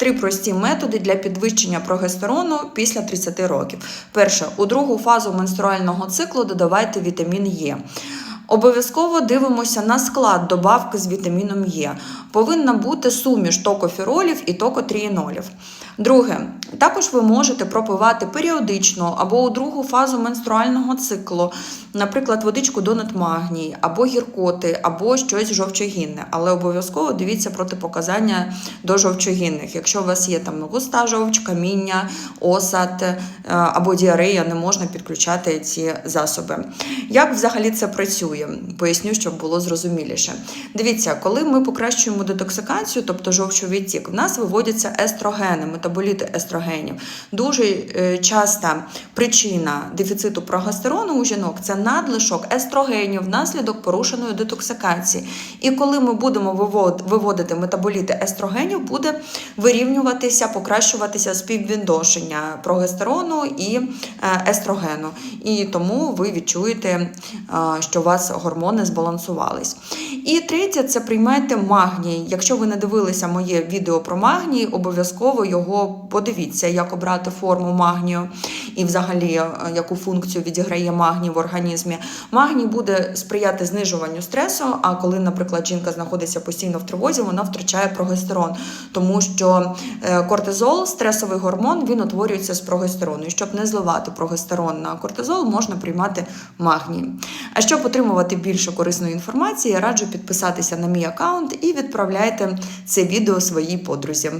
Три прості методи для підвищення прогестерону після 30 років. Перше, у другу фазу менструального циклу додавайте вітамін Е. Обов'язково дивимося на склад добавки з вітаміном Е. Повинна бути суміш токоферолів і токотрієнолів. Друге, також ви можете пропивати періодично або у другу фазу менструального циклу, наприклад, водичку донат магній, або гіркоти, або щось жовчогінне. Але обов'язково дивіться протипоказання до жовчогінних. Якщо у вас є там густа жовч, каміння, осад е, або діарея, не можна підключати ці засоби. Як взагалі це працює? Поясню, щоб було зрозуміліше. Дивіться, коли ми покращуємо детоксикацію, тобто жовчовідтік, в нас виводяться естрогени, метаболіти естрогенів. Дуже е, часта причина дефіциту прогестерону у жінок це надлишок естрогенів внаслідок порушеної детоксикації. І коли ми будемо виводити метаболіти естрогенів, буде вирівнюватися, покращуватися співвідношення прогестерону і е, естрогену. І тому ви відчуєте, е, що у вас гормони збалансувались. І третє, це приймайте магній. Якщо ви не дивилися моє відео про магній, обов'язково його подивіться, як обрати форму магнію і взагалі е, яку функцію відіграє магній в організмі. Магній буде сприяти знижуванню стресу. А коли, наприклад, жінка знаходиться постійно в тривозі, вона втрачає прогестерон, тому що е, кортизол, стресовий гормон, він утворюється з прогестерону. І щоб не зливати прогестерон на кортизол, можна приймати магній. А щоб отримувати більше корисної інформації, я раджу підписатися на мій аккаунт і відправляйте це відео своїй подрузі.